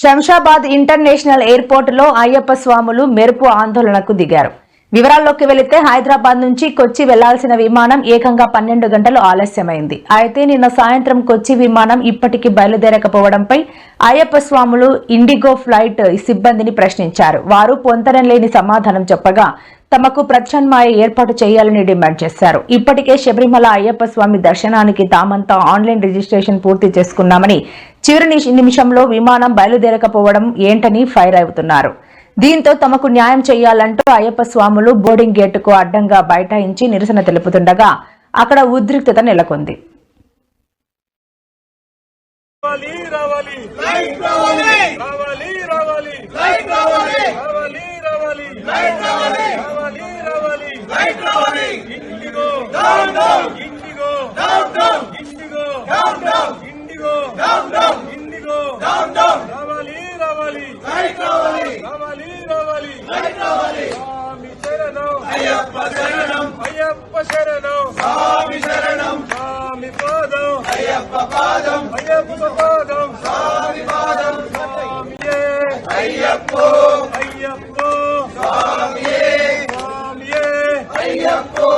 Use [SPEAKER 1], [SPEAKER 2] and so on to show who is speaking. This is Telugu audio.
[SPEAKER 1] శంషాబాద్ ఇంటర్నేషనల్ ఎయిర్పోర్ట్లో అయ్యప్ప స్వాములు మెరుపు ఆందోళనకు దిగారు. వివరాల్లోకి వెళితే హైదరాబాద్ నుంచి కొచ్చి వెళ్ళాల్సిన విమానం ఏకంగా పన్నెండు గంటలు ఆలస్యమైంది. అయితే నిన్న సాయంత్రం కొచ్చి విమానం ఇప్పటికీ బయలుదేరకపోవడంపై అయ్యప్ప స్వాములు ఇండిగో ఫ్లైట్ సిబ్బందిని ప్రశ్నించారు. వారు పొంతనం లేని సమాధానం చెప్పగా తమకు ప్రత్యామ్నాయ ఏర్పాటు చేయాలని డిమాండ్ చేశారు. ఇప్పటికే శబరిమల అయ్యప్ప స్వామి దర్శనానికి తామంతా ఆన్లైన్ రిజిస్ట్రేషన్ పూర్తి చేసుకున్నామని చివరి నిమిషంలో విమానం బయలుదేరకపోవడం ఏంటని ఫైర్ అవుతున్నారు. దీంతో తమకు న్యాయం చేయాలంటూ అయ్యప్ప స్వాములు బోర్డింగ్ గేటుకు అడ్డంగా బైఠాయించి నిరసన తెలుపుతుండగా అక్కడ ఉద్రిక్తత నెలకొంది.
[SPEAKER 2] రావాలి రావాలి రావాలి రావాలి రావాలి రావాలి రావాలి రావాలి Indigo Indigo Indigo Indigo Indigo రావాలి రావాలి రావాలి రావాలి స్వామి శరణం అయ్యప్ప శరణం అయ్యప్ప శరణం స్వామి శరణం స్వామి పాదం అయ్యప్ప పాదం స్వామి పాదం స్వామియే అయ్యప్పో స్వామియే స్వామియే అయ్యప్పో